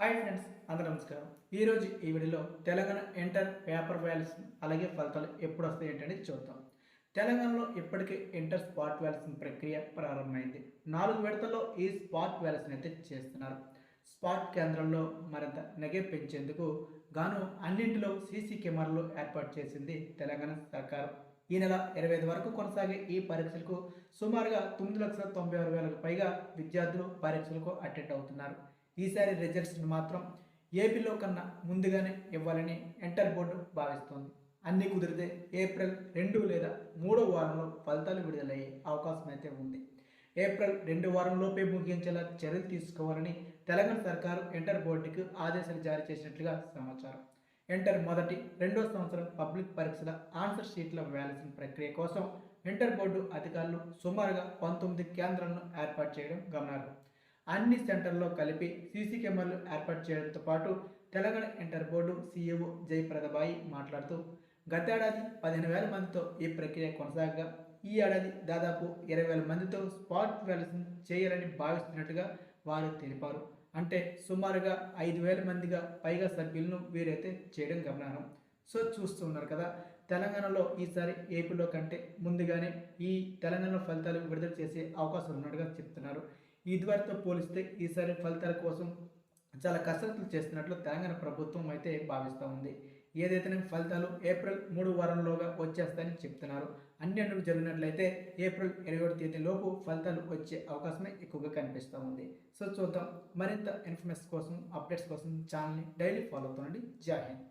Hi friends అందరూ నమస్కారం. ఈరోజు ఈ వీడియోలో తెలంగాణ ఇంటర్ పేపర్ వ్యాల్స్ అలాగే ఫలితాలు ఎప్పుడు వస్తాయి ఏంటనేది చూద్దాం. తెలంగాణలో ఇప్పటికే ఇంటర్ స్పాట్ వ్యాల్యూస్ ప్రక్రియ ప్రారంభమైంది. నాలుగు విడతల్లో ఈ స్పాట్ వ్యాల్స్ని అయితే చేస్తున్నారు. స్పాట్ కేంద్రంలో మరింత నెగే పెంచేందుకు గాను అన్నింటిలో సీసీ కెమెరాలు ఏర్పాటు చేసింది తెలంగాణ సర్కారు. ఈ నెల ఇరవై ఐదు వరకు కొనసాగే ఈ పరీక్షలకు సుమారుగా తొమ్మిది లక్షల తొంభై ఆరు వేలకు పైగా విద్యార్థులు పరీక్షలకు అటెండ్ అవుతున్నారు. ఈసారి రిజల్ట్స్ని మాత్రం ఏపీలో కన్నా ముందుగానే ఇవ్వాలని ఎంటర్ బోర్డు భావిస్తోంది. అన్ని కుదిరితే ఏప్రిల్ రెండు లేదా మూడో వారంలో ఫలితాలు విడుదలయ్యే అవకాశం అయితే ఉంది. ఏప్రిల్ రెండు వారంలోపే ముగించేలా చర్యలు తీసుకోవాలని తెలంగాణ సర్కారు ఇంటర్ బోర్డుకు ఆదేశాలు జారీ చేసినట్లుగా సమాచారం. ఇంటర్ మొదటి రెండో సంవత్సరం పబ్లిక్ పరీక్షల ఆన్సర్ షీట్ల వేయాల్సిన ప్రక్రియ కోసం ఇంటర్ బోర్డు అధికారులు సుమారుగా పంతొమ్మిది కేంద్రాలను ఏర్పాటు చేయడం గమనార్హం. అన్ని సెంటర్లో కలిపి సీసీ కెమెరాలు ఏర్పాటు చేయడంతో పాటు Telangana inter board CEO Jayapradabai మాట్లాడుతూ గతేడాది పదిహేను వేల మందితో ఈ ప్రక్రియ కొనసాగగా ఈ ఏడాది దాదాపు ఇరవై వేల మందితో స్పాట్ వ్యాల్యూషన్ చేయాలని భావిస్తున్నట్టుగా వారు తెలిపారు. అంటే సుమారుగా ఐదు వేల మందిగా పైగా సభ్యులను వీరైతే చేయడం గమనార్హం. సో చూస్తున్నారు కదా తెలంగాణలో ఈసారి ఏపీలో కంటే ముందుగానే ఈ తెలంగాణ ఫలితాలు విడుదల చేసే అవకాశం ఉన్నట్టుగా చెప్తున్నారు. ఇదివరతో పోలిస్తే ఈసారి ఫలితాల కోసం చాలా కసరత్తులు చేస్తున్నట్లు తెలంగాణ ప్రభుత్వం అయితే భావిస్తూ ఉంది. ఏదైతే ఫలితాలు ఏప్రిల్ మూడు వారంలోగా వచ్చేస్తాయని చెప్తున్నారు. అన్ని అడుగులు జరిగినట్లయితే ఏప్రిల్ ఇరవై ఒకటి తేదీ లోపు ఫలితాలు వచ్చే అవకాశమే ఎక్కువగా కనిపిస్తూ ఉంది. సో చూద్దాం. మరింత ఇన్ఫర్మేషన్ కోసం అప్డేట్స్ కోసం ఛానల్ని డైలీ ఫాలో అవుతుండండి జై హింద్.